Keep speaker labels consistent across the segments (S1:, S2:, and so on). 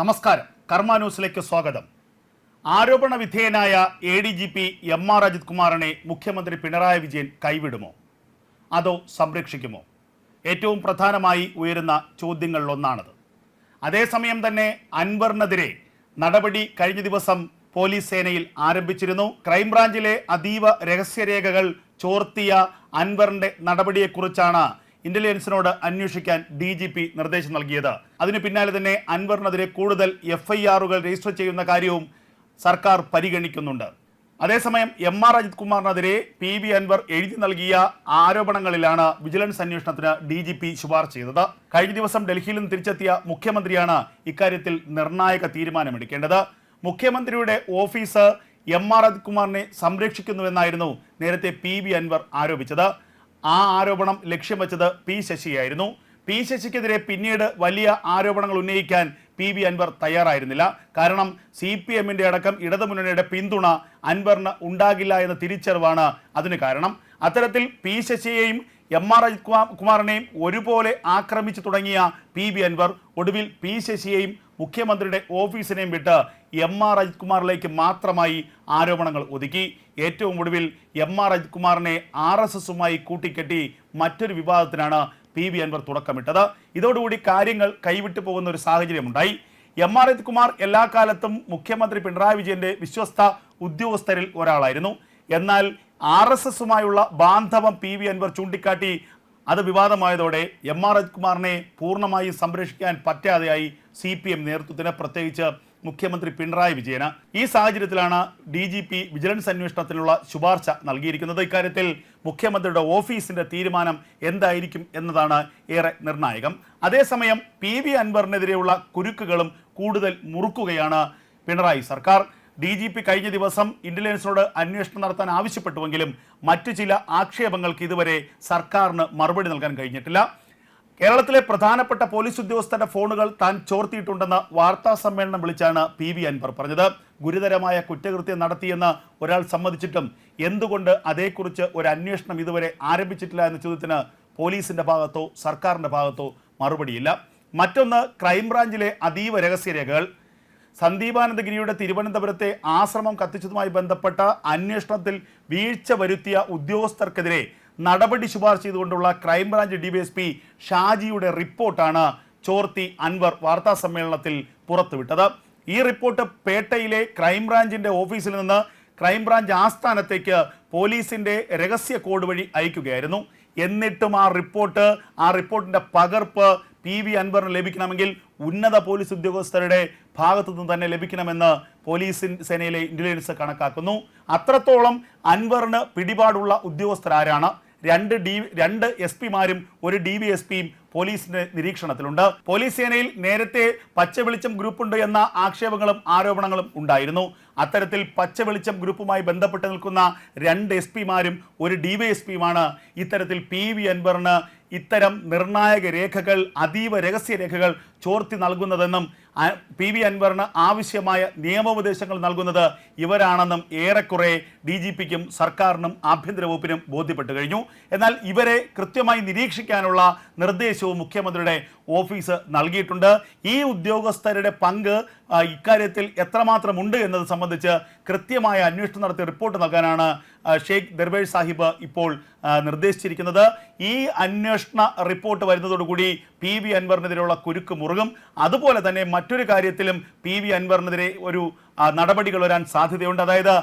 S1: നമസ്കാരം. കർമ്മ ന്യൂസിലേക്ക് സ്വാഗതം. ആരോപണ വിധേയനായ A D G P M R Ajith കുമാറിനെ മുഖ്യമന്ത്രി പിണറായി വിജയൻ കൈവിടുമോ? അതോ സംരക്ഷിക്കുമോ? ഏറ്റവും പ്രധാനമായി ഉയരുന്ന ചോദ്യങ്ങളിലൊന്നാണത്. അതേസമയം തന്നെ അൻവറിനെതിരെ നടപടി കഴിഞ്ഞ ദിവസം പോലീസ് സേനയിൽ ആരംഭിച്ചിരുന്നു. ക്രൈംബ്രാഞ്ചിലെ അതീവ രഹസ്യരേഖകൾ ചോർത്തിയ അൻവറിന്റെ നടപടിയെക്കുറിച്ചാണ് ഇന്റലിജൻസിനോട് അന്വേഷിക്കാൻ ഡി ജി പി നിർദ്ദേശം നൽകിയത്. അതിനു പിന്നാലെ തന്നെ അൻവറിനെതിരെ കൂടുതൽ എഫ് ഐ ആറുകൾ രജിസ്റ്റർ ചെയ്യുന്ന കാര്യവും സർക്കാർ പരിഗണിക്കുന്നുണ്ട്. അതേസമയം എം ആർ അജിത് കുമാറിനെതിരെ പി വി അൻവർ എഴുതി നൽകിയ ആരോപണങ്ങളിലാണ് വിജിലൻസ് അന്വേഷണത്തിന് ഡി ജി പി ശുപാർശ ചെയ്തത്. കഴിഞ്ഞ ദിവസം ഡൽഹിയിൽ നിന്ന് തിരിച്ചെത്തിയ മുഖ്യമന്ത്രിയാണ് ഇക്കാര്യത്തിൽ നിർണായക തീരുമാനമെടുക്കേണ്ടത്. മുഖ്യമന്ത്രിയുടെ ഓഫീസ് എം ആർ അജിത് കുമാറിനെ സംരക്ഷിക്കുന്നുവെന്നായിരുന്നു നേരത്തെ പി വി അൻവർ ആരോപിച്ചത്. ആ ആരോപണം ലക്ഷ്യം വെച്ചത് പി ശശിയായിരുന്നു. പി ശശിക്കെതിരെ പിന്നീട് വലിയ ആരോപണങ്ങൾ ഉന്നയിക്കാൻ പി വി അൻവർ തയ്യാറായിരുന്നില്ല. കാരണം സി പി എമ്മിന്റെ അടക്കം ഇടതുമുന്നണിയുടെ പിന്തുണ അൻവറിന് ഉണ്ടാകില്ല എന്ന തിരിച്ചറിവാണ് അതിന് കാരണം. അത്തരത്തിൽ പി ശശിയെയും എം ആർ കുമാറിനെയും ഒരുപോലെ ആക്രമിച്ചു തുടങ്ങിയ പി വി അൻവർ ഒടുവിൽ പി ശശിയെയും മുഖ്യമന്ത്രിയുടെ ഓഫീസിനെയും വിട്ട് എം ആർ അജിത് കുമാറിലേക്ക് മാത്രമായി ആരോപണങ്ങൾ ഒതുക്കി. ഏറ്റവും ഒടുവിൽ എം ആർ അജിത് കുമാറിനെ ആർ എസ് എസുമായി കൂട്ടിക്കെട്ടി മറ്റൊരു വിവാദത്തിനാണ് പി വി അൻവർ തുടക്കമിട്ടത്. ഇതോടുകൂടി കാര്യങ്ങൾ കൈവിട്ടു പോകുന്ന ഒരു സാഹചര്യമുണ്ടായി. എം ആർ അജിത് കുമാർ എല്ലാ കാലത്തും മുഖ്യമന്ത്രി പിണറായി വിജയന്റെ വിശ്വസ്ത ഉദ്യോഗസ്ഥരിൽ ഒരാളായിരുന്നു. എന്നാൽ ആർ എസ് എസുമായുള്ള ബാന്ധവം പി വി അൻവർ ചൂണ്ടിക്കാട്ടി അത് വിവാദമായതോടെ എം ആർ അജ്കുമാറിനെ പൂർണമായും സംരക്ഷിക്കാൻ പറ്റാതെയായി സി പി എം നേതൃത്വത്തിന് പ്രത്യേകിച്ച് മുഖ്യമന്ത്രി പിണറായി വിജയന്. ഈ സാഹചര്യത്തിലാണ് ഡി ജി പി വിജിലൻസ് അന്വേഷണത്തിനുള്ള ശുപാർശ നൽകിയിരിക്കുന്നത്. ഇക്കാര്യത്തിൽ മുഖ്യമന്ത്രിയുടെ ഓഫീസിന്റെ തീരുമാനം എന്തായിരിക്കും എന്നതാണ് ഏറെ നിർണായകം. അതേസമയം പി വി അൻവറിനെതിരെയുള്ള കുരുക്കുകളും കൂടുതൽ മുറുക്കുകയാണ് പിണറായി സർക്കാർ. ഡി ജി പി കഴിഞ്ഞ ദിവസം ഇന്റലിജൻസിനോട് അന്വേഷണം നടത്താൻ ആവശ്യപ്പെട്ടുവെങ്കിലും മറ്റു ചില ആക്ഷേപങ്ങൾക്ക് ഇതുവരെ സർക്കാരിന് മറുപടി നൽകാൻ കഴിഞ്ഞിട്ടില്ല. കേരളത്തിലെ പ്രധാനപ്പെട്ട പോലീസ് ഉദ്യോഗസ്ഥരുടെ ഫോണുകൾ താൻ ചോർത്തിയിട്ടുണ്ടെന്ന് വാർത്താ സമ്മേളനം വിളിച്ചാണ് പി വി അൻവർ പറഞ്ഞത്. ഗുരുതരമായ കുറ്റകൃത്യം നടത്തിയെന്ന് ഒരാൾ സമ്മതിച്ചിട്ടും എന്തുകൊണ്ട് അതേക്കുറിച്ച് ഒരു അന്വേഷണം ഇതുവരെ ആരംഭിച്ചിട്ടില്ല എന്ന ചോദ്യത്തിന് പോലീസിന്റെ ഭാഗത്തോ സർക്കാരിന്റെ ഭാഗത്തോ മറുപടിയില്ല. മറ്റൊന്ന് ക്രൈംബ്രാഞ്ചിലെ അതീവ രഹസ്യരേഖകൾ. സന്ദീപാനന്ദഗിരിയുടെ തിരുവനന്തപുരത്തെ ആശ്രമം കത്തിച്ചതുമായി ബന്ധപ്പെട്ട അന്വേഷണത്തിൽ വീഴ്ച വരുത്തിയ ഉദ്യോഗസ്ഥർക്കെതിരെ നടപടി ശുപാർശ ചെയ്തുകൊണ്ടുള്ള ക്രൈംബ്രാഞ്ച് ഡിവൈഎസ്പി ഷാജിയുടെ റിപ്പോർട്ടാണ് ചോർത്തി അൻവർ വാർത്താ സമ്മേളനത്തിൽ പുറത്തുവിട്ടത്. ഈ റിപ്പോർട്ട് പേട്ടയിലെ ക്രൈംബ്രാഞ്ചിന്റെ ഓഫീസിൽ നിന്ന് ക്രൈംബ്രാഞ്ച് ആസ്ഥാനത്തേക്ക് പോലീസിന്റെ രഹസ്യ കോഡ് വഴി അയക്കുകയായിരുന്നു. എന്നിട്ടും ആ റിപ്പോർട്ട് ആ റിപ്പോർട്ടിന്റെ പകർപ്പ് പി വി അൻവറിന് ലഭിക്കണമെങ്കിൽ ഉന്നത പോലീസ് ഉദ്യോഗസ്ഥരുടെ ഭാഗത്തു നിന്ന് തന്നെ ലഭിക്കണമെന്ന് പോലീസ് സേനയിലെ ഇന്റലിജൻസ് കണക്കാക്കുന്നു. അത്രത്തോളം അൻവറിന് പിടിപാടുള്ള ഉദ്യോഗസ്ഥരാരാണ് രണ്ട് ഡി രണ്ട് എസ് പിമാരും ഒരു ഡി വി എസ് പിയും പോലീസിന്റെ നിരീക്ഷണത്തിലുണ്ട്. പോലീസ് സേനയിൽ നേരത്തെ പച്ച വെളിച്ചം ഗ്രൂപ്പുണ്ട് എന്ന ആക്ഷേപങ്ങളും ആരോപണങ്ങളും ഉണ്ടായിരുന്നു. അത്തരത്തിൽ പച്ചവെളിച്ചം ഗ്രൂപ്പുമായി ബന്ധപ്പെട്ട് നിൽക്കുന്ന രണ്ട് എസ് പിമാരും ഒരു ഡി വൈ എസ് പിയുമാണ്. ഇത്തരത്തിൽ പി വി അൻവറിന് ഇത്തരം നിർണായക രേഖകൾ അതീവ രഹസ്യ രേഖകൾ ചോർത്തി നൽകുന്നതെന്നും പി വി അൻവറിന് ആവശ്യമായ നിയമോപദേശങ്ങൾ നൽകുന്നത് ഇവരാണെന്നും ഏറെക്കുറെ ഡി ജി പിക്കും സർക്കാരിനും ആഭ്യന്തര വകുപ്പിനും ബോധ്യപ്പെട്ടു കഴിഞ്ഞു. എന്നാൽ ഇവരെ കൃത്യമായി നിരീക്ഷിക്കാനുള്ള നിർദ്ദേശവും മുഖ്യമന്ത്രിയുടെ ഓഫീസ് നൽകിയിട്ടുണ്ട്. ഈ ഉദ്യോഗസ്ഥരുടെ പങ്ക് ഇക്കാര്യത്തിൽ എത്രമാത്രമുണ്ട് എന്നത് സംബന്ധിച്ച് കൃത്യമായ അന്വേഷണം നടത്തി റിപ്പോർട്ട് നൽകാനാണ് ഷെയ്ഖ് ദർബേഷ് സാഹിബ് ഇപ്പോൾ നിർദ്ദേശിച്ചിരിക്കുന്നത്. ഈ അന്വേഷണ റിപ്പോർട്ട് വരുന്നതോടുകൂടി പി വി അൻവറിനെതിരെയുള്ള കുരുക്ക് മുറുകും. അതുപോലെ തന്നെ മറ്റൊരു കാര്യത്തിലും പി വി അൻവറിനെതിരെ ഒരു നടപടികൾ വരാൻ സാധ്യതയുണ്ട്. അതായത്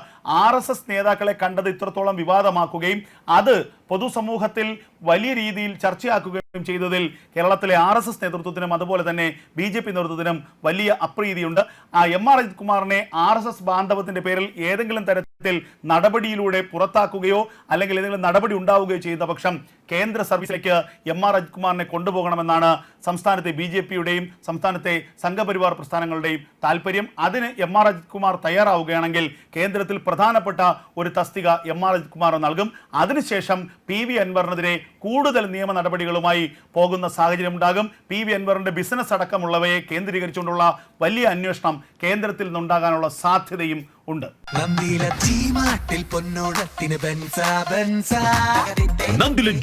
S1: ആർ എസ് എസ് നേതാക്കളെ കണ്ടത് ഇത്രത്തോളം വിവാദമാക്കുകയും അത് പൊതുസമൂഹത്തിൽ വലിയ രീതിയിൽ ചർച്ചയാക്കുകയും ചെയ്തതിൽ കേരളത്തിലെ ആർ എസ് എസ് നേതൃത്വത്തിനും അതുപോലെ തന്നെ ബി ജെ പി നേതൃത്വത്തിനും വലിയ അപ്രീതിയുണ്ട്. ആ എം ആർ അജിത് കുമാറിനെ ആർ എസ് എസ് ബാന്ധവത്തിന്റെ ഏതെങ്കിലും തരത്തിൽ നടപടിയിലൂടെ പുറത്താക്കുകയോ അല്ലെങ്കിൽ ഏതെങ്കിലും നടപടി ഉണ്ടാവുകയോ ചെയ്യുന്ന പക്ഷം കേന്ദ്ര സർവീസിലേക്ക് എം ആർ അജിത്കുമാറിനെ കൊണ്ടുപോകണമെന്നാണ് സംസ്ഥാനത്തെ ബി ജെ പിയുടെയും സംസ്ഥാനത്തെ സംഘപരിവാർ പ്രസ്ഥാനങ്ങളുടെയും താല്പര്യം അതിന് എം ആർ അജിത്കുമാർ തയ്യാറാവുകയാണെങ്കിൽ കേന്ദ്രത്തിൽ പ്രധാനപ്പെട്ട ഒരു തസ്തിക എം ആർ അജിത്കുമാർ നൽകും. അതിനുശേഷം പി വി അൻവറിനെതിരെ കൂടുതൽ നിയമ നടപടികളുമായി പോകുന്ന സാഹചര്യം ഉണ്ടാകും. പി വി അൻവറിന്റെ ബിസിനസ് അടക്കമുള്ളവയെ കേന്ദ്രീകരിച്ചുകൊണ്ടുള്ള വലിയ അന്വേഷണം കേന്ദ്രത്തിൽ നിന്നുണ്ടാകാനുള്ള സാധ്യതയും
S2: ഉണ്ട്.
S3: നന്ദിയിലെ